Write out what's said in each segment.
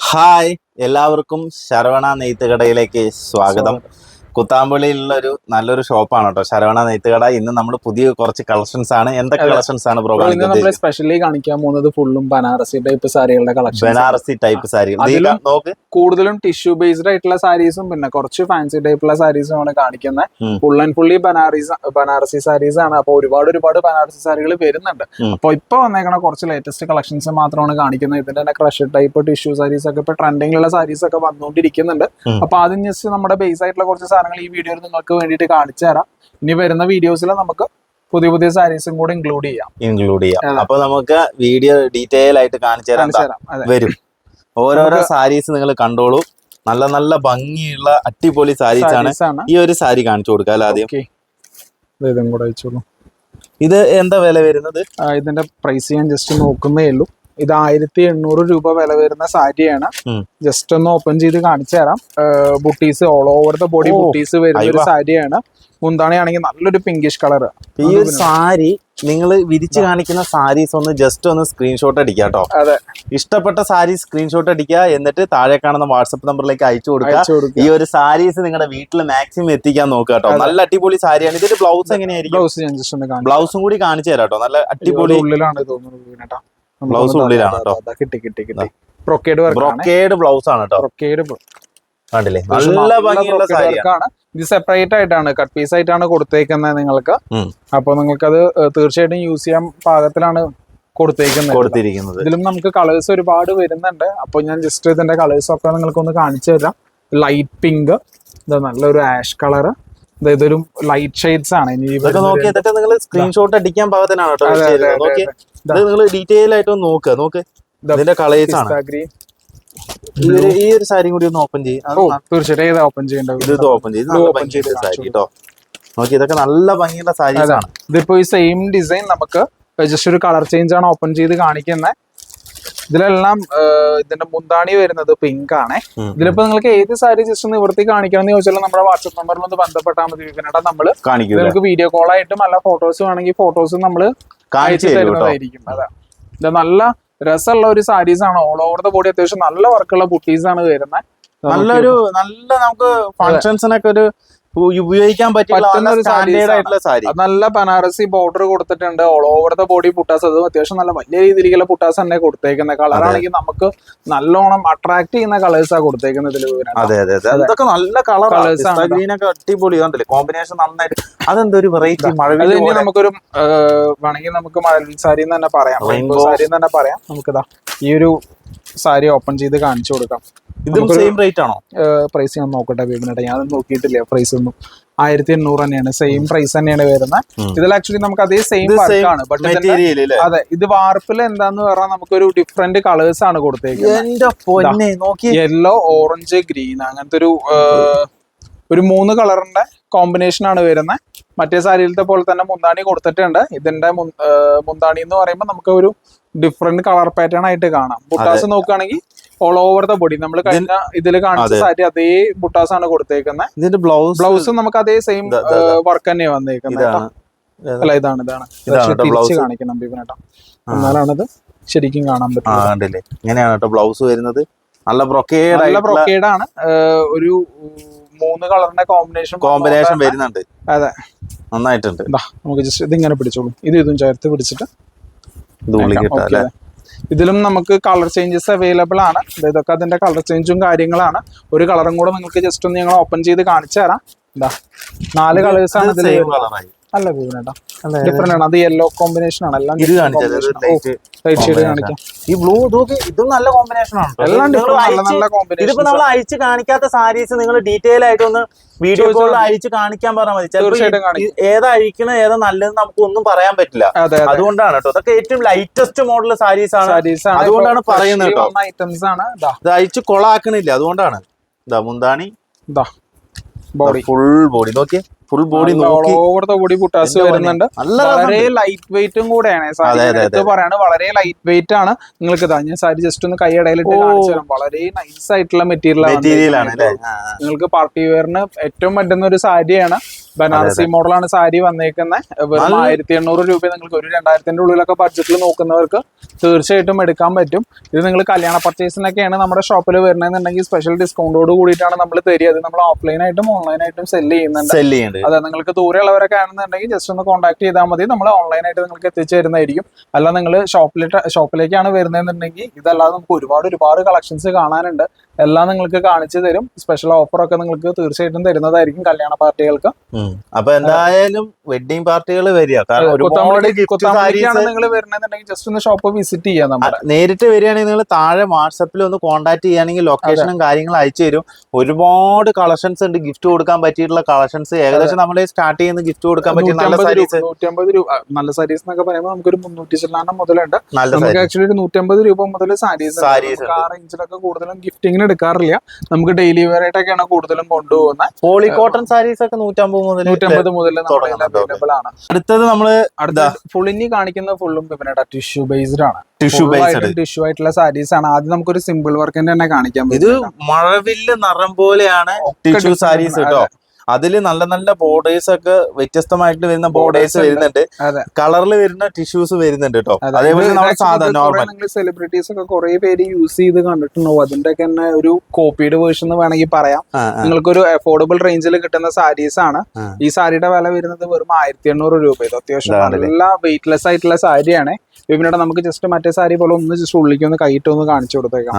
Hi എല്ലാവർക്കും ശരവണ നെയ്ത്തുകടയിലേക്ക് സ്വാഗതം. കുത്താമ്പുള്ളിയിലുള്ള ഒരു നല്ലൊരു ഷോപ്പാണ് കേട്ടോ. ശരവണ നെയ്ത്തുകട. ഇന്ന് നമ്മൾ പുതിയ കുറച്ച് കളക്ഷൻസ് ആണ്. എന്തൊക്കെ കളക്ഷൻസ് ആണ് സ്പെഷ്യലി കാണിക്കാൻ പോകുന്നത് ഫുള്ളും ബനാറസി ടൈപ്പ് സാരികളുടെ കളക്ഷൻ ബനാറസി ടൈപ്പ് സാരി നോക്ക്. കൂടുതലും ടിഷ്യൂ ബേസ്ഡ് ആയിട്ടുള്ള സാരീസും പിന്നെ കുറച്ച് ഫാൻസി ടൈപ്പുള്ള സാരീസും ആണ് കാണിക്കുന്നത്. Full and fully Banaris Banarasi saris ആണ്. അപ്പോൾ ഒരുപാട് ഒരുപാട് ബനാറസി സാരികൾ വരുന്നുണ്ട്. അപ്പൊ അപ്പോൾ ഇപ്പൊ വന്നേക്കണ കുറച്ച് ലേറ്റസ്റ്റ് കളക്ഷൻസ് മാത്രമാണ് കാണിക്കുന്നത്. ഇതിന്റെ തന്നെ ക്രഷ് ടൈപ്പ് ടിഷ്യൂ സാരീസ് ഒക്കെ ഇപ്പൊ ട്രെൻഡിങ്ങിലുള്ള സാരീസ് ഒക്കെ വന്നുകൊണ്ടിരിക്കുന്നുണ്ട്. അപ്പൊ ആദ്യം ജസ്റ്റ് നമ്മുടെ ബേസ് ആയിട്ടുള്ള കുറച്ച് സാധനങ്ങൾ ഈ വീഡിയോയിൽ നിങ്ങൾക്ക് വേണ്ടിയിട്ട് കാണിച്ചു തരാം. ഇനി വരുന്ന വീഡിയോസിൽ നമുക്ക് പുതിയ പുതിയ സാരീസും കൂടെ ഇൻക്ലൂഡ് ചെയ്യാം. ഇൻക്ലൂഡ് ചെയ്യാം. അപ്പൊ നമുക്ക് വീഡിയോ ഡീറ്റെയിൽ ആയിട്ട് കാണിച്ചു തരാം വരും. ഓരോരോ സാരീസ് നിങ്ങൾ കണ്ടോളൂ. നല്ല നല്ല ഭംഗിയുള്ള അടിപൊളി സാരീസ് ആണ് ഈ ഒരു സാരി കാണിച്ചു കൊടുക്കാം അല്ലേ ആദ്യം? കൂടെ ഇത് എന്താ വില വരുന്നത്? ഇതിന്റെ പ്രൈസ് ഞാൻ ജസ്റ്റ് നോക്കുന്നേ ഉള്ളൂ. ഇത് ആയിരത്തി എണ്ണൂറ് രൂപ വില വരുന്ന സാരിയാണ്. ജസ്റ്റ് ഒന്ന് ഓപ്പൺ ചെയ്ത് കാണിച്ചു തരാം. Butis all over the body butis വരുന്ന ഒരു. സാരിയാണ്. മുന്താണിയാണെങ്കിൽ നല്ലൊരു പിങ്കിഷ് കളർ ഈ ഒരു സാരി നിങ്ങൾ വിരിച്ച് കാണിക്കുന്ന സാരീസ് ഒന്ന് ജസ്റ്റ് ഒന്ന് സ്ക്രീൻഷോട്ട് അടിക്കുക കേട്ടോ. അതെ. ഇഷ്ടപ്പെട്ട സാരി സ്ക്രീൻഷോട്ട് അടിക്കുക എന്നിട്ട് താഴെ കാണുന്ന വാട്സപ്പ് നമ്പറിലേക്ക് അയച്ചു കൊടുക്കുക. ഈ ഒരു സാരീസ് നിങ്ങളുടെ വീട്ടിൽ മാക്സിമം എത്തിക്കാൻ നോക്കുക കേട്ടോ. നല്ല അടിപൊളി സാരിയാണ്. ഇതിന്റെ ബ്ലൗസ് എങ്ങനെയായിരിക്കും? ബ്ലൗസും കൂടി കാണിച്ചു തരാം കേട്ടോ. നല്ല അടിപൊളി ഉള്ളിലാണ് തോന്നുന്നത് Blouse ഉള്ളിലാണ് കേട്ടോ. കിട്ടി കിട്ടി. കിട്ടി ബ്രൊക്കേഡ് വർക്കാണ് ബ്രൊക്കേഡ് ബ്ലൗസ് ആണ് കേട്ടോ ബ്രൊക്കേഡ് കണ്ടില്ലേ? നല്ല ഭംഗിയുള്ള സാരിയാണ് ഇത് സെപ്പറേറ്റ് ആയിട്ടാണ്. കട്ട് പീസ് ആയിട്ടാണ് കൊടുത്തേക്കുന്നത് നിങ്ങൾക്ക്. അപ്പോൾ അപ്പൊ നിങ്ങൾക്ക് അത് തീർച്ചയായിട്ടും യൂസ് ചെയ്യാൻ പാകത്തിലാണ് കൊടുത്തേക്കുന്നത്. കൊടുത്തിരിക്കുന്നത്. ഇതിലും നമുക്ക് കളേഴ്സ് ഒരുപാട് വരുന്നുണ്ട്. അപ്പൊ ഞാൻ ജസ്റ്റ് ഇതിന്റെ കളേഴ്സ് ഒക്കെ നിങ്ങൾക്ക് ഒന്ന് കാണിച്ചു തരാം. ലൈറ്റ് പിങ്ക് ഇത് നല്ലൊരു ആഷ് കളർ ഇതൊരു ലൈറ്റ് ഷെയ്ഡ്സ് ആണ്. ഇനി സ്ക്രീൻഷോട്ട് അടിക്കാൻ പാകത്തിനാണ് കേട്ടോ നിങ്ങൾ ഡീറ്റെയിൽ ആയിട്ട് ഒന്ന് നോക്കുക നോക്ക്. ഇതാ ഇതിന്റെ കളേഴ്സ് ആണ്. ഈ ഒരു- സാരിയും സാരി കൂടി ഒന്ന് ഓപ്പൺ ചെയ്യും. തീർച്ചയായിട്ടും. ഓപ്പൺ ചെയ്യേണ്ടത്? ഇത് ഇത് ഓപ്പൺ ചെയ്ത് സാരി കേട്ടോ നോക്കി ഇതൊക്കെ നല്ല ഭംഗിയുള്ള സാരീസ്. ആണ്. ഇതിപ്പോ ഈ സെയിം ഡിസൈൻ നമുക്ക് ജസ്റ്റ് ഒരു കളർ ചേഞ്ച് ആണ് ഓപ്പൺ ചെയ്ത് കാണിക്കുന്നത് ഇതിലെല്ലാം ഇതിന്റെ മുന്താണി വരുന്നത് പിങ്ക് ആണ്. ഇതിലിപ്പോ നിങ്ങൾക്ക് ഏത് സാരി ജസ്റ്റ് നിവർത്തി കാണിക്കണം എന്ന് ചോദിച്ചാൽ നമ്മുടെ വാട്സപ്പ് നമ്പറിൽ ഒന്ന് ബന്ധപ്പെട്ടാൽ മതി. നമ്മൾ നിങ്ങൾക്ക് വീഡിയോ കോൾ ആയിട്ടും അല്ല ഫോട്ടോസ് വേണമെങ്കിൽ ഫോട്ടോസ് നമ്മൾ കാണിച്ചു തരുന്നതായിരിക്കും. അതെ. ഇത് നല്ല രസമുള്ള ഒരു സാരീസ് ആണ്. ഓൾ ഓവർ ദ ബോഡി അത്യാവശ്യം നല്ല വർക്കുള്ള ബുട്ടീസ് ആണ് വരുന്നത് നല്ലൊരു നല്ല നമുക്ക് ഫങ്ഷൻസിനൊക്കെ ഒരു ഉപയോഗിക്കാൻ പറ്റുന്ന ഒരു സ്റ്റാൻഡേർഡ് ആയിട്ടുള്ള സാരി. നല്ല ബനാറസി ബോർഡർ കൊടുത്തിട്ടുണ്ട്. All over the body butas അത് അത്യാവശ്യം നല്ല വലിയ രീതിയിലുള്ള പുട്ടാസ് തന്നെ കൊടുത്തേക്കുന്ന. കളർ ആണെങ്കിൽ നമുക്ക് നല്ലോണം അട്രാക്ട് ചെയ്യുന്ന കളേഴ്സാ കൊടുത്തേക്കുന്നത് ഇതിൽ അതെ അതെ അതെ. അതൊക്കെ നല്ല കളർ കളേഴ്സ് അടിപൊളി. കോമ്പിനേഷൻ നന്നായിട്ട്. അതെന്തൊരു വെറൈറ്റി മഴ നമുക്കൊരു ആ, വേണമെങ്കിൽ നമുക്ക് മഴവിൽ സാരി എന്ന് തന്നെ പറയാം. സാരി എന്ന് തന്നെ പറയാം. നമുക്കിതാ ഈ ഒരു സാരി ഓപ്പൺ ചെയ്ത് കാണിച്ചു കൊടുക്കാം. ഇതും സെയിം റേറ്റ് ആണോ? പ്രൈസ് ഞാൻ നോക്കട്ടെ ബേബിനട്ടെ ഞാൻ നോക്കിയിട്ടില്ല പ്രൈസ് ഒന്നും. ആയിരത്തി എണ്ണൂറ് തന്നെയാണ് സെയിം പ്രൈസ് തന്നെയാണ് വരുന്നത്. ഇതിൽ ആക്ച്വലി നമുക്ക് അതേ സെയിം വർക്കാണ്. ബട്ട് അതെ ഇത് വാർപ്പിൽ എന്താന്ന് പറഞ്ഞാൽ നമുക്കൊരു ഡിഫറെന്റ് കളേഴ്സ് ആണ് കൊടുത്തേക്കുന്നത്. യെല്ലോ ഓറഞ്ച് ഗ്രീൻ അങ്ങനത്തെ ഒരു ഒരു മൂന്ന് കളറിന്റെ കോമ്പിനേഷൻ ആണ് വരുന്നത്. മറ്റേ സാരിയിലത്തെ പോലെ തന്നെ മുന്താണി കൊടുത്തിട്ടുണ്ട്. ഇതിന്റെ മുന്താണി എന്ന് പറയുമ്പോൾ നമുക്ക് ഒരു ഡിഫറെന്റ് കളർ പാറ്റേൺ ആയിട്ട് കാണാം. ബുട്ടാസ് നോക്കുകയാണെങ്കിൽ ഓൾ ഓവർ ദ ബോഡി നമ്മൾ കഴിഞ്ഞ ഇതിൽ കാണിച്ച. സാരി അതേ ബുട്ടാസ് ആണ് കൊടുത്തേക്കുന്നത് ഇതിന്റെ ബ്ലൗസ് ബ്ലൗസ് നമുക്ക് അതേ സെയിം. വർക്ക് തന്നെയാണ് വന്നേക്കുന്നത് അല്ല ഇതാണ് ഇതാണ്. തിരിച്ച്. കാണിക്കണം ബിപിനേട്ടാ എന്നാലാണിത് ശരിക്കും കാണാൻ പറ്റും ഇങ്ങനെയാണ് കേട്ടോ ബ്ലൗസ് വരുന്നത്. നല്ല ബ്രൊക്കേഡ് നല്ല ബ്രൊക്കേഡ് ആണ്. ഒരു മൂന്ന് കളറിന്റെ കോമ്പിനേഷൻ കോമ്പിനേഷൻ വരുന്നുണ്ട്. അതെ. നന്നായിട്ടുണ്ട്. നമുക്ക് ജസ്റ്റ് ഇത് ഇങ്ങനെ പിടിച്ചോളൂ. ഇത് ഇതും ചേർത്ത് പിടിച്ചിട്ട് അല്ലെ ഇതിലും നമുക്ക് കളർ ചേഞ്ചസ് അവൈലബിൾ ആണ്. ഇതൊക്കെ അതിന്റെ കളർ ചേഞ്ചും കാര്യങ്ങളാണ്. ഒരു കളറും കൂടെ നിങ്ങൾക്ക് ജസ്റ്റ് ഒന്ന് ഞങ്ങൾ ഓപ്പൺ ചെയ്ത് കാണിച്ചു തരാം. എന്താ നാല് കളേഴ്സ് ആണ് ഇതിൽ അല്ല പൂവിനേട്ടാ ഡിഫറെന്റ് ആണ്. അത് യെല്ലോ കോമ്പിനേഷൻ ആണ്. എല്ലാം ലൈറ്റ് ഷെയ്ഡ് കാണിക്കാം. ഈ ബ്ലൂ ഇതൊക്കെ ഇതും നല്ല കോമ്പിനേഷൻ ആണ് ഇതിപ്പോ നമ്മൾ അയച്ചു കാണിക്കാത്ത സാരീസ് നിങ്ങൾ ഡീറ്റെയിൽ ആയിട്ട് ഒന്ന് വീഡിയോ കോളിൽ. അയച്ചു കാണിക്കാൻ പറഞ്ഞാൽ മതി. ചിലപ്പോ തീർച്ചയായിട്ടും ഈ- കാണിക്കും. ഈ ഏതാ അഴിക്കണ ഏതാ നല്ലത് നമുക്ക് ഒന്നും പറയാൻ പറ്റില്ല. അതെ അതെ. അതുകൊണ്ടാണ് കേട്ടോ. അതൊക്കെ ഏറ്റവും ലൈറ്റസ്റ്റ് മോഡൽ സാരീസ് ആണ്. അതുകൊണ്ടാണ് പറയുന്നത് കേട്ടോ. ഐറ്റംസ് ആണ്. ഇതാ അയച്ചു കൊളാക്കണില്ല. അതുകൊണ്ടാണ്. ഇതാ മുന്താണി. ഫുൾ ബോഡി നോക്കിയേ. ഫുൾ ബോഡി നോക്കി ഓവർ ദ ബോഡി പുട്ടാസ് വരുന്നുണ്ട്. വളരെ ലൈറ്റ് വെയിറ്റും കൂടെയാണ്. സാരി പറയാണ് വളരെ ലൈറ്റ് വെയിറ്റ് ആണ്. നിങ്ങൾക്ക് ഇതാ ഞാൻ സാരി ജസ്റ്റ് ഒന്ന് കൈ. കാണിച്ചു തരാം. വളരെ നൈസ് ആയിട്ടുള്ള മെറ്റീരിയൽ ആണ്. നിങ്ങൾക്ക് പാർട്ടി വെയറിന് ഏറ്റവും പറ്റുന്ന ഒരു സാരിയാണ് ബനാറസി മോഡലാണ് സാരി വന്നേക്കുന്നത് വെറും ആയിരത്തി എണ്ണൂറ് രൂപ നിങ്ങൾക്ക് ഒരു രണ്ടായിരത്തിന്റെ ഉള്ളിലൊക്കെ ബഡ്ജറ്റിൽ നോക്കുന്നവർക്ക് തീർച്ചയായിട്ടും എടുക്കാൻ പറ്റും. ഇത് നിങ്ങൾ കല്യാണ പർച്ചേസിനൊക്കെയാണ് നമ്മുടെ ഷോപ്പിൽ വരണമെന്നുണ്ടെങ്കിൽ സ്പെഷ്യൽ ഡിസ്കൗണ്ടോട് കൂടിയിട്ടാണ് നമ്മൾ തരിക. അത് നമ്മൾ ഓഫ്ലൈനായിട്ടും ഓൺലൈനായിട്ടും സെൽ ചെയ്യുന്നുണ്ട്. സെൽ ചെയ്യുന്നുണ്ട്. അതെ നിങ്ങൾക്ക് ദൂരെയുള്ളവരൊക്കെ ആണെന്നുണ്ടെങ്കിൽ ജസ്റ്റ് ഒന്ന് കോൺടാക്ട് ചെയ്താൽ മതി. നമ്മൾ ഓൺലൈനായിട്ട് നിങ്ങൾക്ക് എത്തിച്ചു തരുന്നതായിരിക്കും. അല്ല നിങ്ങൾ ഷോപ്പിലിട്ട് ഷോപ്പിലേക്കാണ് വരുന്നതെന്നുണ്ടെങ്കിൽ ഇതല്ലാതെ നമുക്ക് ഒരുപാട് ഒരുപാട് കളക്ഷൻസ് കാണാനുണ്ട്. എല്ലാം നിങ്ങൾക്ക് കാണിച്ചു തരും. സ്പെഷ്യൽ ഓഫർ ഒക്കെ നിങ്ങൾക്ക് തീർച്ചയായിട്ടും തരുന്നതായിരിക്കും കല്യാണ പാർട്ടികൾക്ക്. അപ്പൊ എന്തായാലും വെഡിങ് പാർട്ടികൾ വരിക. നിങ്ങൾ വരുന്നതെന്നുണ്ടെങ്കിൽ ജസ്റ്റ് ഒന്ന് ഷോപ്പ് വിസിറ്റ് ചെയ്യാം നമ്മൾ നേരിട്ട് വരികയാണെങ്കിൽ നിങ്ങൾ താഴെ വാട്സപ്പിൽ ഒന്ന് കോൺടാക്ട് ചെയ്യുകയാണെങ്കിൽ ലൊക്കേഷനും കാര്യങ്ങളും അയച്ചു തരും. ഒരുപാട് കളക്ഷൻസ് ഉണ്ട്. ഗിഫ്റ്റ് കൊടുക്കാൻ പറ്റിയിട്ടുള്ള കളക്ഷൻസ് ഏകദേശം നമ്മൾ സ്റ്റാർട്ട് ചെയ്യുന്ന ഗിഫ്റ്റ് കൊടുക്കാൻ പറ്റിയ നല്ല സാരീസ് നൂറ്റമ്പത് രൂപ നല്ല സാരീസ് എന്നൊക്കെ പറയുമ്പോൾ നമുക്കൊരു മുന്നൂറ്റി ചില്ലാനം മുതലുണ്ട്. നമുക്ക് ആക്ച്വലി ഒരു നൂറ്റമ്പത് രൂപ മുതൽ സാരീസ് ആ റേഞ്ചിലൊക്കെ കൂടുതലും ഗിഫ്റ്റിങ്ങിന് എടുക്കാറില്ല. നമുക്ക് ഡെയിലി വെയർ ആയിട്ടൊക്കെയാണ് കൂടുതലും കൊണ്ടുപോകുന്നത് പോളി കോട്ടൺ സാരീസ് ഒക്കെ നൂറ്റമ്പത് മുതൽ നൂറ്റമ്പത് മുതൽ. അവൈലബിൾ ആണ്. അടുത്തത് നമ്മൾ അടുത്ത ഫുള്ളിനി കാണിക്കുന്ന ഫുള്ളും പിന്നെ ടിഷ്യൂ ബേസ്ഡ് ആണ്. ടിഷ്യൂ ബേസ്ഡ് ടിഷ്യൂ ആയിട്ടുള്ള സാരീസ് ആണ്. ആദ്യം നമുക്കൊരു സിമ്പിൾ വർക്കിന്റെ തന്നെ കാണിക്കാം ഇത് മഴവില്ല് നിറം പോലെയാണ് ടിഷ്യൂ സാരീസ് കേട്ടോ. അതിൽ നല്ല നല്ല ബോർഡേഴ്സ് ഒക്കെ വ്യത്യസ്തമായിട്ട് വരുന്ന ബോർഡേഴ്സ് വരുന്നുണ്ട്. കളറിൽ വരുന്ന ടിഷ്യൂസ് വരുന്നുണ്ട് കേട്ടോ അതേപോലെ നമ്മൾ സാധാരണ നോർമൽ സെലിബ്രിറ്റീസ് ഒക്കെ കുറെ പേര് യൂസ് ചെയ്ത് കണ്ടിട്ടുണ്ടാവും. അതിന്റെ ഒക്കെ തന്നെ ഒരു കോപ്പീഡ് വേർഷൻ എന്ന് വേണമെങ്കിൽ പറയാം. നിങ്ങൾക്കൊരു അഫോർഡബിൾ റേഞ്ചിൽ കിട്ടുന്ന സാരീസ് ആണ്. ഈ സാരിയുടെ വില വരുന്നത് വെറും ആയിരത്തി എണ്ണൂറ് രൂപ. ഇത് അത്യാവശ്യം നല്ല വെയിറ്റ്ലെസ് ആയിട്ടുള്ള സാരിയാണ് വിപിനയുടെ നമുക്ക് ജസ്റ്റ് മറ്റേ സാരി പോലെ ഒന്ന് ജസ്റ്റ് ഉള്ളിലേക്ക് ഒന്ന് കൈയിട്ട് ഒന്ന് കാണിച്ചു കൊടുത്തേക്കാം.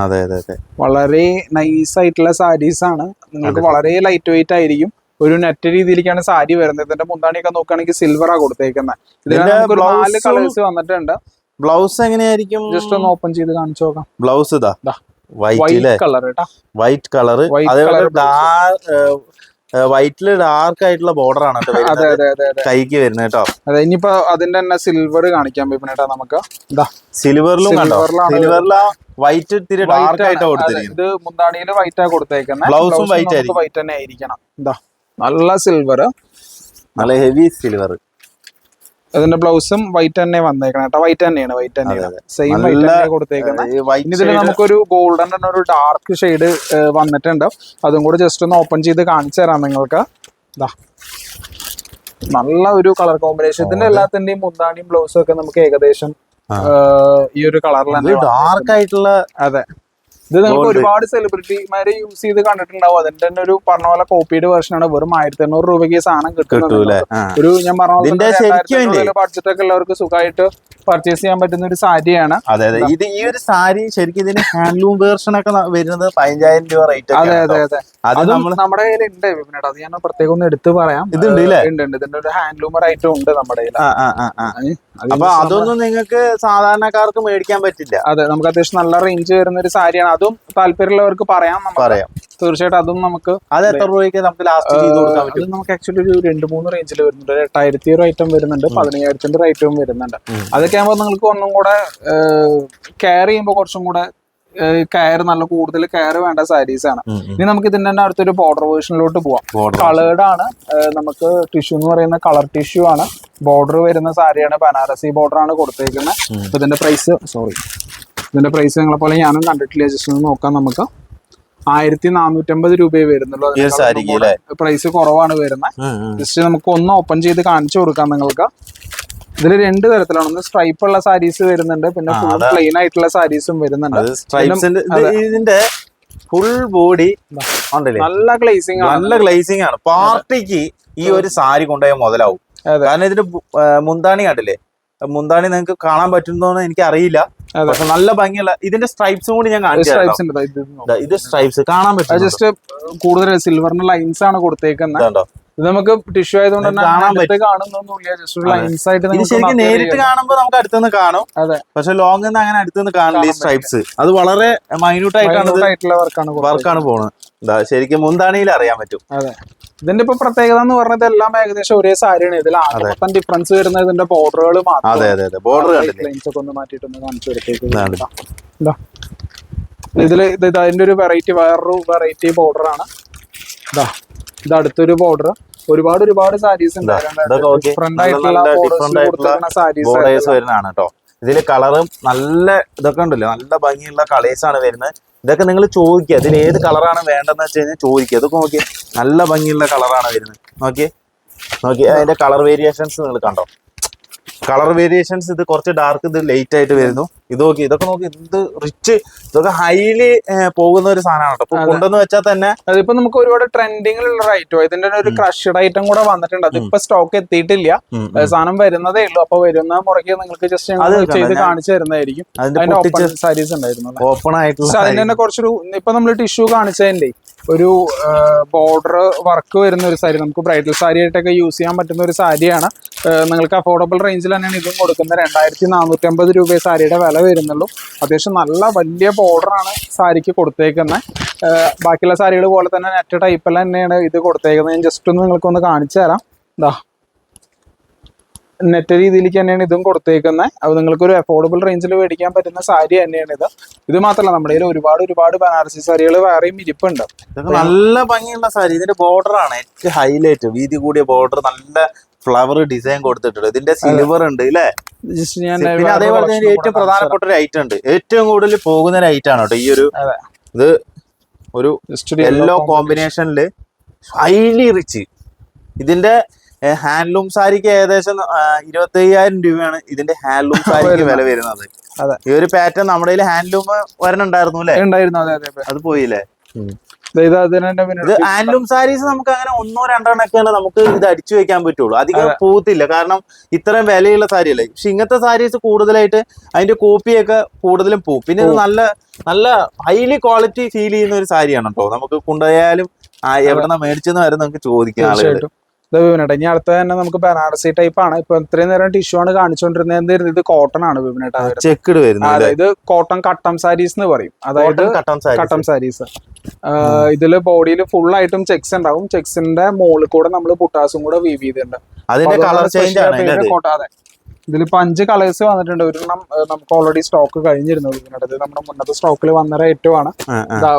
വളരെ നൈസ് ആയിട്ടുള്ള സാരീസ് ആണ്. നിങ്ങൾക്ക് വളരെ ലൈറ്റ് വെയിറ്റ് ആയിരിക്കും. ഒരു നെറ്റ് രീതിയിലേക്കാണ് സാരി വരുന്നത്. ഇതിന്റെ മുന്താണിയൊക്കെ നോക്കുകയാണെങ്കിൽ സിൽവറാ കൊടുത്തേക്കുന്നത് ഇതിന് നമുക്ക് നാല് കളേഴ്സ് വന്നിട്ടുണ്ട്. ബ്ലൗസ് എങ്ങനെയായിരിക്കും? ജസ്റ്റ് ഒന്ന് ഓപ്പൺ ചെയ്ത് കാണിച്ചു നോക്കാം. ബ്ലൗസ് ഇതാ. വൈറ്റ് കളർ വൈറ്റ് കളർ അതേപോലെ വൈറ്റിൽ ഡാർക്ക് ആയിട്ടുള്ള ബോർഡർ ആണ് കൈക്ക് വരുന്നത് കേട്ടോ. അതെ ഇനിയിപ്പോ അതിന്റെ തന്നെ സിൽവർ കാണിക്കാൻ പറ്റും നമുക്ക്. സിൽവറിലും കണ്ടോ? സിൽവറിലാണ് വൈറ്റ് ഇത്തിരി ഡാർക്ക് ആയിട്ട് കൊടുത്തിരിക്കുന്നത്. ഇത് മുന്താണിയിൽ വൈറ്റ് കൊടുത്തേക്കുന്നത് ബ്ലൗസും വൈറ്റ് ആയിരിക്കും. വൈറ്റ് തന്നെ ആയിരിക്കണം. ഇതാ നല്ല സിൽവർ നല്ല ഹെവി സിൽവർ ഇതിന്റെ ബ്ലൗസും വൈറ്റ് തന്നെ വന്നേക്കണം കേട്ടോ. വൈറ്റ് തന്നെയാണ് വൈറ്റ് തന്നെയാണ്. സെയിം വൈറ്റ് തന്നെ കൊടുത്തേക്കുന്നത് ഇതിൽ നമുക്കൊരു ഗോൾഡൻ തന്നെ ഒരു ഡാർക്ക് ഷെയ്ഡ് വന്നിട്ടുണ്ട്. അതും കൂടെ ജസ്റ്റ് ഒന്ന് ഓപ്പൺ ചെയ്ത് കാണിച്ചു തരാം നിങ്ങൾക്ക്. ഇതാ നല്ല ഒരു കളർ കോമ്പിനേഷൻ ഇതിന്റെ എല്ലാത്തിന്റെയും മുന്താണിയും ബ്ലൗസും ഒക്കെ നമുക്ക് ഏകദേശം ഈ ഒരു തന്നെ ഡാർക്ക് ആയിട്ടുള്ള അതെ. ഇത് നമുക്ക്. ഒരുപാട് സെലിബ്രിറ്റിമാരെ യൂസ് ചെയ്ത് കണ്ടിട്ടുണ്ടാവും. അതിന്റെ തന്നെ ഒരു പറഞ്ഞ പോലെ കോപ്പിയുടെ വേർഷൻ ആണ്. വെറും ആയിരത്തി എണ്ണൂറ് രൂപയ്ക്ക് സാധനം കിട്ടുന്നത് ഒരു ഞാൻ ഇല്ലേ? ബഡ്ജറ്റ് ഒക്കെ ഉള്ളവർക്ക് സുഖമായിട്ട് പർച്ചേസ് ചെയ്യാൻ പറ്റുന്ന ഒരു സാരിയാണ്. അതെ അതെ. ഇത് ഈ ഒരു സാരി ശരിക്കും ഇതിന് ഹാൻഡ്ലൂം വേർഷൻ ഒക്കെ വരുന്നത് പതിനഞ്ചായിരം രൂപ റേറ്റ് അതെ അതെ അതെ. അത് നമ്മൾ നമ്മുടെ കയ്യിൽ ഉണ്ട് വിപിനേട്ടാ അത് ഞാൻ പ്രത്യേകം ഒന്ന് എടുത്ത് പറയാം. ഇതുണ്ട് ഇതിന്റെ ഒരു ഹാൻഡ്ലൂമർ ഐറ്റം ഉണ്ട് നമ്മുടെ കയ്യിൽ അപ്പൊ അതൊന്നും നിങ്ങൾക്ക് സാധാരണക്കാർക്ക് മേടിക്കാൻ പറ്റില്ല. അതെ നമുക്ക് അത്യാവശ്യം നല്ല റേഞ്ച് വരുന്ന ഒരു സാരിയാണ്. അതും താല്പര്യമുള്ളവർക്ക് പറയാം പറയാം. തീർച്ചയായിട്ടും അതും നമുക്ക് അത് എത്ര രൂപയ്ക്ക് നമുക്ക് ലാസ്റ്റ് ചെയ്ത് കൊടുക്കാൻ പറ്റും? നമുക്ക് ആക്ച്വലി ഒരു രണ്ട് മൂന്ന് റേഞ്ചിൽ വരുന്നുണ്ട്. ഒരു എട്ടായിരത്തി ഒരു ഐറ്റം വരുന്നുണ്ട് പതിനയ്യായിരത്തിന്റെ ഒരു ഐറ്റവും വരുന്നുണ്ട്. അതൊക്കെ ആകുമ്പോൾ നിങ്ങൾക്ക് ഒന്നും കൂടെ കെയർ ചെയ്യുമ്പോൾ കുറച്ചും കൂടെ കെയർ നല്ല കൂടുതൽ കെയർ വേണ്ട സാരീസ് ആണ്. ഇനി നമുക്ക് ഇതിന്റെ തന്നെ അടുത്തൊരു ബോർഡർ വേർഷനിലോട്ട് പോവാം. കളേർഡ് ആണ്. നമുക്ക് ടിഷ്യൂ എന്ന് പറയുന്ന കളർ ടിഷ്യൂ ആണ്. ബോർഡർ വരുന്ന സാരിയാണ് ബനാറസി ബോർഡർ ആണ് കൊടുത്തേക്കുന്നത്. അപ്പൊ ഇതിന്റെ പ്രൈസ് സോറി ഇതിന്റെ പ്രൈസ് നിങ്ങളെ പോലെ ഞാനും കണ്ടിട്ടില്ല. ജസ്റ്റ് ഒന്ന് നോക്കാം നമുക്ക്. ആയിരത്തി നാനൂറ്റമ്പത് രൂപയെ വരുന്നുള്ളൂ. പ്രൈസ് കുറവാണ് വരുന്നത്. ജസ്റ്റ് നമുക്ക് ഒന്ന് ഓപ്പൺ ചെയ്ത് കാണിച്ചു കൊടുക്കാം നിങ്ങൾക്ക്. ഇതിൽ രണ്ട് തരത്തിലാണ്. ഒന്ന് സ്ട്രൈപ്പ് ഉള്ള സാരീസ് വരുന്നുണ്ട് പിന്നെ ഫുൾ പ്ലെയിൻ ആയിട്ടുള്ള സാരീസും വരുന്നുണ്ട്. ഇതിന്റെ ഫുൾ ബോഡി നല്ല ഗ്ലേസിംഗ് ആണ്. നല്ല ഗ്ലേസിംഗ് ആണ്. പാർട്ടിക്ക് ഈ ഒരു സാരി കൊണ്ടുപോയാൽ മുതലാവും. കാരണം ഇതിന്റെ മുന്താണി കണ്ടില്ലേ? മുന്താണി നിങ്ങൾക്ക് കാണാൻ പറ്റുന്നോന്ന് എനിക്ക് അറിയില്ല പക്ഷെ നല്ല ഭംഗിയുള്ള ഇതിന്റെ സ്ട്രൈപ്സ് കൂടി ഞാൻ കാണിച്ചു ഇത് സ്ട്രൈപ്സ് കാണാൻ പറ്റും ജസ്റ്റ് കൂടുതൽ സിൽവറിന്റെ ലൈൻസ് ആണ് കൊടുത്തേക്കുന്നത് ഇത് നമുക്ക് ടിഷ്യൂ ആയതുകൊണ്ട് തന്നെ കാണുന്നൊന്നുമില്ല. ജസ്റ്റ്. ലൈൻസ് ആയിട്ട് ശരിക്കും നേരിട്ട് കാണുമ്പോ കാണുമ്പോൾ നമുക്ക് അടുത്തുനിന്ന് കാണും. അതെ. പക്ഷെ ലോങ് നിന്ന് അങ്ങനെ അടുത്തുനിന്ന് കാണില്ല ഈ സ്ട്രൈപ്സ് അത് വളരെ മൈന്യൂട്ട് ആയിട്ടാണ് ഇത് minute വർക്കാണ് വർക്കാണ് പോകുന്നത് ശരിക്കും മുന്താണിയിൽ അറിയാൻ പറ്റും. അതെ. ഇതിന്റെ ഇപ്പൊ പ്രത്യേകത എന്ന് പറഞ്ഞത് എല്ലാം ഏകദേശം ഒരേ സാരിയാണ്. ഇതിൽ ആകെ ഡിഫറൻസ് വരുന്നത് ഇതിന്റെ ബോർഡറുകൾ മാത്രം അതെ അതെ അതെ. ബോർഡർ കണ്ടില്ലേ? ലൈൻസ് ഒക്കെ ഒന്ന് മാറ്റിയിട്ടൊന്ന് കാണിച്ചു ഇതാണ്. കൊടുത്തേക്ക് ഇതിൽ ഇത് അതിന്റെ ഒരു വെറൈറ്റി വേറൊരു വെറൈറ്റി ബോർഡർ ആണ്. ഇതാ. ഇത് അടുത്തൊരു ബോർഡർ ഒരുപാട് ഒരുപാട് സാരീസ്. ഡിഫറെന്റ് ആയിട്ടുള്ള സാരീസ് വരുന്നതാണ് കേട്ടോ. ഇതിൽ കളറും നല്ല ഇതൊക്കെ ഉണ്ടല്ലോ. നല്ല ഭംഗിയുള്ള കളേഴ്സ് ആണ് വരുന്നത്. ഇതൊക്കെ നിങ്ങൾ ചോദിക്കുക. ഇതിൽ ഏത് കളറാണ് വേണ്ടതെന്ന് വെച്ച് കഴിഞ്ഞാൽ ചോദിക്കുക. ഇതൊക്കെ നോക്കിയേ നല്ല ഭംഗിയുള്ള കളറാണ് വരുന്നത്. നോക്കിയേ നോക്കി. അതിന്റെ കളർ വേരിയേഷൻസ് നിങ്ങൾ കണ്ടോ? കളർ വേരിയേഷൻസ് ഇത് കുറച്ച് ഡാർക്ക് ഇത് ലൈറ്റ് ആയിട്ട് വരുന്നു. ഇത് നോക്കി ഇതൊക്കെ നോക്കി എന്ത് റിച്ച് ഇതൊക്കെ ഹൈലി പോകുന്ന ഒരു സാധനമാണ് കേട്ടോ. കൊണ്ടെന്ന് വെച്ചാൽ തന്നെ അതിപ്പോ നമുക്ക് ഒരുപാട് ട്രെൻഡിങ്ങിലുള്ള ഐറ്റം ഇതിന്റെ ഒരു ക്രഷ്ഡ് ഐറ്റം കൂടെ വന്നിട്ടുണ്ട്. അതിപ്പോ സ്റ്റോക്ക് എത്തിയിട്ടില്ല. സാധനം വരുന്നതേ ഉള്ളൂ. അപ്പൊ വരുന്ന മുറയ്ക്ക് നിങ്ങൾക്ക് ജസ്റ്റ് ചെയ്ത് കാണിച്ചു തരുന്നതായിരിക്കും. അതിന്റെ ഓപ്പൺ സാരീസ് ഉണ്ടായിരുന്നു ഓപ്പൺ ആയിട്ടുള്ള അതിന്റെ തന്നെ കുറച്ചൊരു ഇപ്പൊ നമ്മൾ ടിഷ്യൂ കാണിച്ചതിന്റെ ഒരു ബോർഡർ വർക്ക് വരുന്ന ഒരു സാരി. നമുക്ക് ബ്രൈഡൽ സാരി ആയിട്ടൊക്കെ യൂസ് ചെയ്യാൻ പറ്റുന്ന ഒരു സാരിയാണ്. നിങ്ങൾക്ക് അഫോർഡബിൾ റേഞ്ചിൽ തന്നെയാണ് ഇതും കൊടുക്കുന്നത്. രണ്ടായിരത്തി നാനൂറ്റി അമ്പത് രൂപ സാരിയുടെ വില വരുന്നുള്ളൂ. അത്യാവശ്യം നല്ല വലിയ ബോർഡറാണ് സാരിക്ക് കൊടുത്തേക്കുന്നത് ബാക്കിയുള്ള സാരികൾ പോലെ തന്നെ നെറ്റ് ടൈപ്പിൽ തന്നെയാണ് ഇത് കൊടുത്തേക്കുന്നത്. ഞാൻ ജസ്റ്റ് ഒന്ന് നിങ്ങൾക്കൊന്ന് കാണിച്ചു തരാം ഇതാ നെറ്റ് രീതിയിലേക്ക് തന്നെയാണ് ഇതും കൊടുത്തേക്കുന്നത് അപ്പോൾ നിങ്ങൾക്ക് ഒരു അഫോർഡബിൾ റേഞ്ചിൽ മേടിക്കാൻ പറ്റുന്ന സാരി തന്നെയാണ് ഇത് ഇത് മാത്രമല്ല നമ്മുടെ കയ്യിൽ ഒരുപാട് ഒരുപാട് ബനാറസി സാരികൾ വേറെയും ഇരിപ്പുണ്ട്. നല്ല ഭംഗിയുള്ള സാരി. ഇതിന്റെ ബോർഡർ ആണ് ഏറ്റവും ഹൈലൈറ്റ് വീതി കൂടിയ ബോർഡർ നല്ല ഫ്ലവർ ഡിസൈൻ കൊടുത്തിട്ടുണ്ട്. ഇതിന്റെ സിൽവർ ഉണ്ട് അല്ലേ ജസ്റ്റ് ഞാൻ പിന്നെ അതേപോലെ തന്നെ ഏറ്റവും പ്രധാനപ്പെട്ട ഒരു ഐറ്റം ഉണ്ട്. ഏറ്റവും കൂടുതൽ പോകുന്ന ഒരു ഐറ്റം ആണ് കേട്ടോ ഈ ഒരു ഇത് ഒരു യെല്ലോ കോമ്പിനേഷനിൽ കോമ്പിനേഷനിൽ ഹൈലി റിച്ച് ഇതിന്റെ ഹാൻഡ്ലൂം സാരിക്ക് ഏകദേശം ഇരുപത്തി അയ്യായിരം രൂപയാണ് ഇതിന്റെ ഹാൻഡ്ലൂം സാരിക്ക് വില വരുന്നത്. അതെ. ഈ ഒരു പാറ്റേൺ നമ്മുടെ കയ്യിൽ ഹാൻഡ്ലൂം വരണുണ്ടായിരുന്നു അല്ലേ? ഉണ്ടായിരുന്നു. അതെ അതെ അതെ. അത് പോയില്ലേ? ഇത് തന്നെ ഹാൻഡ്ലൂം സാരീസ് നമുക്ക് അങ്ങനെ ഒന്നോ രണ്ടെണ്ണം ഒക്കെയാണ് നമുക്ക് ഇത് അടിച്ചു വെക്കാൻ പറ്റുള്ളൂ. അധികം പോകത്തില്ല. കാരണം ഇത്രയും വിലയുള്ള സാരിയല്ലേ? പക്ഷെ ഇങ്ങനത്തെ സാരീസ് കൂടുതലായിട്ട് അതിന്റെ കോപ്പിയൊക്കെ കൂടുതലും പോകും പിന്നെ ഇത് നല്ല നല്ല ഹൈലി ക്വാളിറ്റി ഫീൽ ചെയ്യുന്ന ഒരു സാരിയാണ് കേട്ടോ. നമുക്ക് കൊണ്ടുപോയാലും എവിടെ എവിടെന്നാ മേടിച്ചെന്ന് വരെ നമുക്ക് ചോദിക്കാം ആളുകൾ വിപിനേട്ടാ ഇനി അടുത്ത തന്നെ നമുക്ക് ബനാറസി ടൈപ്പ് ആണ്. ഇപ്പൊ ഇത്രയും നേരം ടിഷ്യൂ ആണ് കാണിച്ചുകൊണ്ടിരുന്നത് ഇത് കോട്ടൺ ആണ് വിപിനേട്ടാ ചെക്കിട് വരുന്നത്. അതായത് ഇത് കോട്ടൺ കട്ടം സാരീസ് എന്ന് പറയും. അതായത് കട്ടൺ സാരി കട്ടം സാരീസ് ഇതിൽ ബോഡിയിൽ ഫുൾ ആയിട്ടും ചെക്സ് ഉണ്ടാവും. ചെക്സിന്റെ മുകളിൽ കൂടെ നമ്മൾ പുട്ടാസും കൂടെ വീവ് ചെയ്തിട്ടുണ്ട്. അതിന്റെ കളർ ചേഞ്ച് ആണ് ഇതിലിപ്പോ അഞ്ച് കളേഴ്സ് വന്നിട്ടുണ്ട്. ഒരെണ്ണം നമുക്ക് ഓൾറെഡി സ്റ്റോക്ക് കഴിഞ്ഞിരുന്നു ഇതിനകത്ത് നമ്മുടെ മുന്നത്തെ സ്റ്റോക്കിൽ വന്ന ഏറ്റവും ആണ്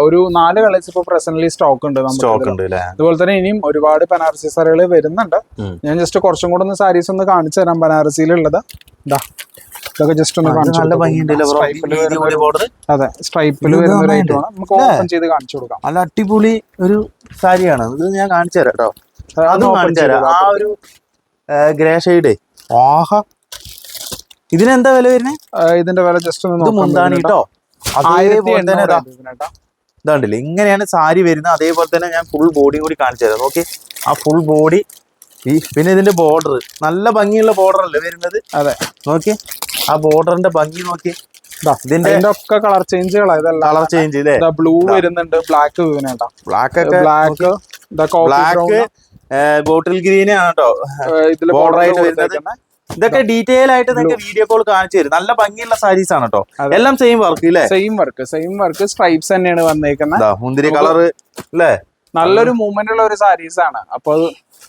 ഒരു നാല് കളേഴ്സ് ഇപ്പൊ പ്രസന്റ്ലി സ്റ്റോക്ക് ഉണ്ട് നമുക്ക് സ്റ്റോക്ക് ഉണ്ട് അല്ലേ അതുപോലെ തന്നെ ഇനിയും ഒരുപാട് ബനാറസി സാരികൾ വരുന്നുണ്ട്. ഞാൻ ജസ്റ്റ് കുറച്ചും കൂടെ ഒന്ന് സാരീസ് ഒന്ന് കാണിച്ചു തരാം ബനാറസിയിലുള്ളത് ഇതാ ഇതൊക്കെ ജസ്റ്റ് ഒന്ന് അത് കാണിച്ചു നല്ല ഭംഗിയുണ്ടല്ലോ ബ്രോ സ്ട്രൈപ്പിൽ വരുന്ന അതെ സ്ട്രൈപ്പിൽ വരുന്ന ഒരു. ഐറ്റമാണ് നമുക്ക്? ഓപ്പൺ ചെയ്ത് കാണിച്ചു കൊടുക്കാം. നല്ല അടിപൊളി ഒരു സാരിയാണ് ഇത് ഞാൻ കാണിച്ചു തരാം കേട്ടോ. അത് കാണിച്ചു തരാം. ആ ഒരു ഗ്രേ ഷെയ്ഡ് ആഹാ. ഇതിനെന്താ വില വരുന്നത് ഇതിന്റെ വില ജസ്റ്റ് മുന്താണി. കേട്ടോ. അതേപോലെ തന്നെ. ഇതാണ്ടില്ലേ ഇങ്ങനെയാണ് സാരി വരുന്നത്. അതേപോലെ തന്നെ ഞാൻ ഫുൾ ബോഡി കൂടി കാണിച്ചു തരാം. നോക്കി ആ ഫുൾ ബോഡി ഈ പിന്നെ ഇതിന്റെ ബോർഡർ നല്ല ഭംഗിയുള്ള ബോർഡർ അല്ലേ വരുന്നത്? അതെ. നോക്കി ആ ബോർഡറിന്റെ ഭംഗി നോക്കി. ഇതിന്റെ ഒക്കെ കളർ ചേഞ്ചുകളാണ് ഇതെല്ലാം കളർ ചേഞ്ച് ഇല്ലേ? ബ്ലൂ വരുന്നുണ്ട്. Black black black black bottle green ആണ് കേട്ടോ border border ആയിട്ട് വരുന്നത്. ഇതൊക്കെ ഡീറ്റെയിൽ ആയിട്ട് നിങ്ങൾക്ക് വീഡിയോ കോൾ കാണിച്ചു തരും. നല്ല ഭംഗിയുള്ള സാരീസ് ആണ് കേട്ടോ എല്ലാം സെയിം വർക്ക് ഇല്ലേ same work same work stripes തന്നെയാണ് വന്നേക്കുന്നത് മുന്തിരി കളർ അല്ലേ നല്ലൊരു മൂവ്മെന്റ് ഉള്ള ഒരു സാരീസ് ആണ്. അപ്പൊ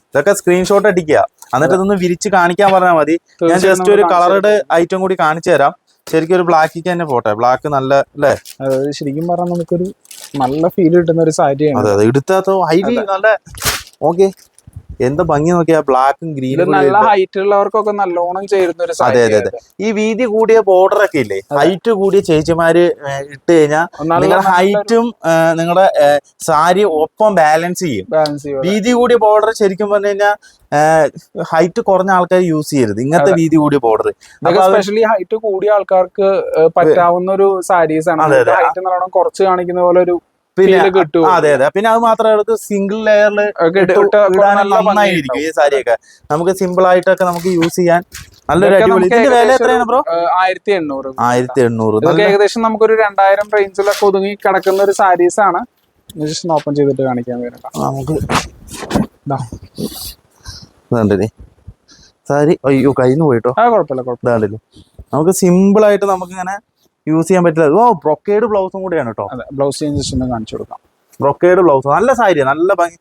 ഇതൊക്കെ സ്ക്രീൻഷോട്ട് അടിക്കുക. എന്നിട്ട് ഇതൊന്ന് വിരിച്ച് കാണിക്കാൻ പറഞ്ഞാൽ മതി. ഞാൻ ജസ്റ്റ് ഒരു കളറുടെ ഐറ്റം കൂടി കാണിച്ചു തരാം. ശരിക്കും ഒരു ബ്ലാക്കിക്ക് തന്നെ പോട്ടെ. ബ്ലാക്ക് നല്ല അല്ലേ അതായത് ശരിക്കും പറഞ്ഞാൽ നമുക്കൊരു നല്ല ഫീൽ കിട്ടുന്ന ഒരു സാരിയാണ്. അതെ അതെ. എടുത്താത്തോ ഹൈലി നല്ല. ഓക്കെ എന്താ ഭംഗി നോക്കിയാ? ബ്ലാക്കും ഗ്രീനും നല്ല ഹൈറ്റ് ഉള്ളവർക്കൊക്കെ നല്ലോണം ചേരുന്ന ഒരു അതെ അതെ അതെ. ഈ വീതി കൂടിയ ബോർഡർ ഒക്കെ ഇല്ലേ? ഹൈറ്റ് കൂടിയ ചേച്ചിമാര് ഇട്ട് കഴിഞ്ഞാൽ നിങ്ങളുടെ ഹൈറ്റും നിങ്ങളുടെ സാരി ഒപ്പം ബാലൻസ് ചെയ്യും. വീതി കൂടിയ ബോർഡർ ശരിക്കും പറഞ്ഞു കഴിഞ്ഞാൽ ഹൈറ്റ് കുറഞ്ഞ ആൾക്കാർ യൂസ് ചെയ്യരുത്. ഇങ്ങനത്തെ വീതി കൂടിയ ബോർഡർ സ്പെഷ്യലി ഹൈറ്റ് കൂടിയ ആൾക്കാർക്ക് പറ്റാവുന്ന ഒരു സാരീസ് ആണ്. ഹൈറ്റ് നല്ലോണം കുറച്ച് കാണിക്കുന്ന പോലെ ഒരു പിന്നെ അതെ അതെ. പിന്നെ അത് മാത്രമല്ല സിംഗിൾ ലെയറിൽ നന്നായിരിക്കും ഈ സാരിയൊക്കെ. നമുക്ക് സിമ്പിൾ ആയിട്ടൊക്കെ നമുക്ക് യൂസ് ചെയ്യാൻ നല്ലൊരു അടിപൊളി. ഇതിന്റെ വില എത്രയാണ് ബ്രോ? ആയിരത്തി എണ്ണൂറ്. ആയിരത്തി എണ്ണൂറ്. ഏകദേശം നമുക്കൊരു രണ്ടായിരം റേഞ്ചിലൊക്കെ ഒതുങ്ങി കിടക്കുന്ന ഒരു സാരീസ് ആണ്. ജസ്റ്റ് ഓപ്പൺ ചെയ്തിട്ട് കാണിക്കാൻ വേണ്ട നമുക്ക് ഇതുണ്ടല്ലേ. സാരി അയ്യോ കയ്യിൽ നിന്ന് പോയിട്ടോ? ആ കുഴപ്പമില്ല കുഴപ്പമില്ല. നമുക്ക് സിമ്പിൾ ആയിട്ട് നമുക്ക് ഇങ്ങനെ യൂസ് ചെയ്യാൻ പറ്റില്ല. ഓ ബ്രൊക്കേഡ് ബ്ലൗസും കൂടിയാണ് കേട്ടോ ബ്ലൗസ് ചേഞ്ചസ് കാണിച്ചു കൊടുക്കാം. ബ്രൊക്കേഡ് ബ്ലൗസ് നല്ല സാരി നല്ല ഭംഗി.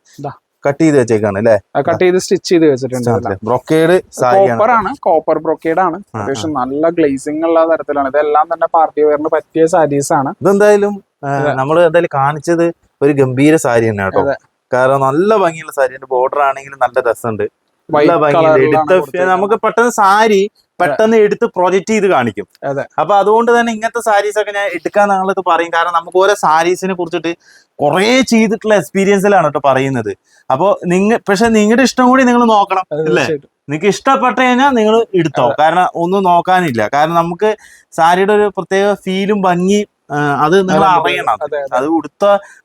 കട്ട് ചെയ്ത് വെച്ചേക്കാണ് അല്ലേ? കട്ട് ചെയ്ത് സ്റ്റിച്ച് ചെയ്ത് വെച്ചിട്ടുണ്ട് ബ്രൊക്കേഡ് കോപ്പർ ആണ് കോപ്പർ ബ്രൊക്കേഡ് ആണ്. അത്യാവശ്യം നല്ല ഗ്ലേസിംഗ് ഉള്ള തരത്തിലാണ്. ഇതെല്ലാം തന്നെ പാർട്ടി വെയറിന് പറ്റിയ സാരീസ് ആണ്. ഇതെന്തായാലും നമ്മൾ എന്തായാലും കാണിച്ചത് ഒരു ഗംഭീര സാരി തന്നെ കേട്ടോ കാരണം നല്ല ഭംഗിയുള്ള സാരി. ബോർഡർ ആണെങ്കിലും നല്ല രസമുണ്ട്. നല്ല ഭംഗിയുണ്ട്. എടുത്ത നമുക്ക് പെട്ടെന്ന് സാരി പെട്ടെന്ന് എടുത്ത് പ്രൊജക്ട് ചെയ്ത് കാണിക്കും. അപ്പൊ അതുകൊണ്ട് തന്നെ ഇങ്ങനത്തെ സാരീസ് ഒക്കെ ഞാൻ എടുക്കാൻ ഞങ്ങളത് പറയും. കാരണം നമുക്ക് ഓരോ സാരീസിനെ കുറിച്ചിട്ട് കുറെ ചെയ്തിട്ടുള്ള എക്സ്പീരിയൻസിലാണ് കേട്ടോ പറയുന്നത്. അപ്പൊ നിങ്ങ പക്ഷെ നിങ്ങളുടെ ഇഷ്ടം കൂടി നിങ്ങൾ നോക്കണം അല്ലേ. നിങ്ങൾക്ക് ഇഷ്ടപ്പെട്ട് കഴിഞ്ഞാൽ നിങ്ങൾ എടുത്തോ. കാരണം ഒന്നും നോക്കാനില്ല. കാരണം നമുക്ക് സാരിയുടെ ഒരു പ്രത്യേക ഫീലും ഭംഗി അത് നിങ്ങൾ അറിയണം. അതെ ഉടുത്ത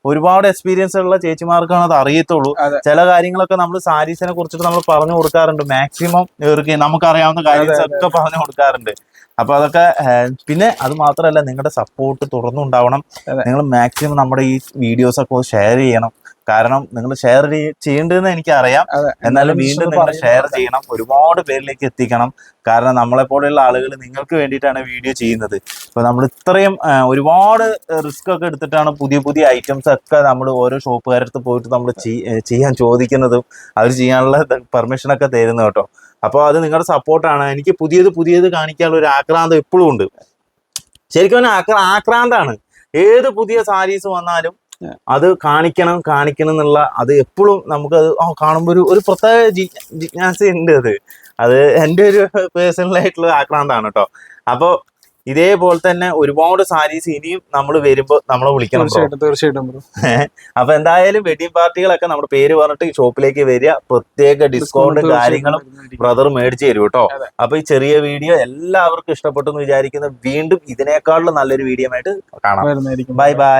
ഒരുപാട് എക്സ്പീരിയൻസ് ഉള്ള ചേച്ചിമാർക്കാണ് അത് അറിയത്തുള്ളൂ. ചില കാര്യങ്ങളൊക്കെ നമ്മൾ സാരീസിനെ കുറിച്ചിട്ട് നമ്മൾ പറഞ്ഞു കൊടുക്കാറുണ്ട്. മാക്സിമം ഇവർക്ക് നമുക്കറിയാവുന്ന കാര്യങ്ങളൊക്കെ പറഞ്ഞു കൊടുക്കാറുണ്ട്. അപ്പൊ അതൊക്കെ പിന്നെ അത് മാത്രമല്ല നിങ്ങളുടെ സപ്പോർട്ട് തുറന്നുണ്ടാവണം നിങ്ങൾ മാക്സിമം നമ്മുടെ ഈ വീഡിയോസ് ഒക്കെ ഷെയർ ചെയ്യണം. കാരണം നിങ്ങൾ ഷെയർ ചെയ്യേണ്ടതെന്ന് എനിക്കറിയാം. അറിയാം എന്നാലും വീണ്ടും നിങ്ങൾ ഷെയർ ചെയ്യണം. ഒരുപാട് പേരിലേക്ക് എത്തിക്കണം. കാരണം നമ്മളെ പോലെയുള്ള ആളുകൾ നിങ്ങൾക്ക് വേണ്ടിയിട്ടാണ് വീഡിയോ ചെയ്യുന്നത്. ഇപ്പൊ നമ്മൾ ഇത്രയും ഒരുപാട് റിസ്ക് ഒക്കെ എടുത്തിട്ടാണ് പുതിയ പുതിയ ഐറ്റംസ് ഒക്കെ നമ്മൾ ഓരോ ഷോപ്പുകാരടുത്ത് പോയിട്ട് നമ്മൾ ചെയ്യാൻ ചോദിക്കുന്നതും അവർ ചെയ്യാനുള്ള പെർമിഷൻ ഒക്കെ തരുന്നത് കേട്ടോ. അപ്പോൾ അത് നിങ്ങളുടെ സപ്പോർട്ടാണ് എനിക്ക് പുതിയത് പുതിയത് കാണിക്കാനുള്ള ഒരു ആക്രാന്തം എപ്പോഴും ഉണ്ട്. ശരിക്കും ആക്ര ആക്രാന്താണ്. ഏത് പുതിയ സാരീസ് വന്നാലും അത് കാണിക്കണം കാണിക്കണം എന്നുള്ള അത് എപ്പോഴും നമുക്ക് അത് കാണുമ്പോൾ ഒരു ഒരു പ്രത്യേക ജി- ജിജ്ഞാസ ഉണ്ട് അത്. അത് എന്റെ ഒരു പേഴ്സണൽ ആയിട്ടുള്ള ആക്രാന്താണ് കേട്ടോ. അപ്പോൾ ഇതേപോലെ തന്നെ ഒരുപാട് സാരീസ് ഇനിയും നമ്മൾ വരുമ്പോൾ നമ്മളെ വിളിക്കണം. തീർച്ചയായിട്ടും അപ്പൊ എന്തായാലും വെഡിങ് പാർട്ടികളൊക്കെ നമ്മുടെ പേര് പറഞ്ഞിട്ട് ഈ ഷോപ്പിലേക്ക് വരിക. പ്രത്യേക ഡിസ്കൗണ്ട് കാര്യങ്ങളും. ബ്രദർ മേടിച്ചു തരും കേട്ടോ. അപ്പൊ ഈ ചെറിയ വീഡിയോ എല്ലാവർക്കും ഇഷ്ടപ്പെട്ടു എന്ന് വിചാരിക്കുന്ന. വീണ്ടും ഇതിനേക്കാളും നല്ലൊരു വീഡിയോ ആയിട്ട് കാണാം. Bye bye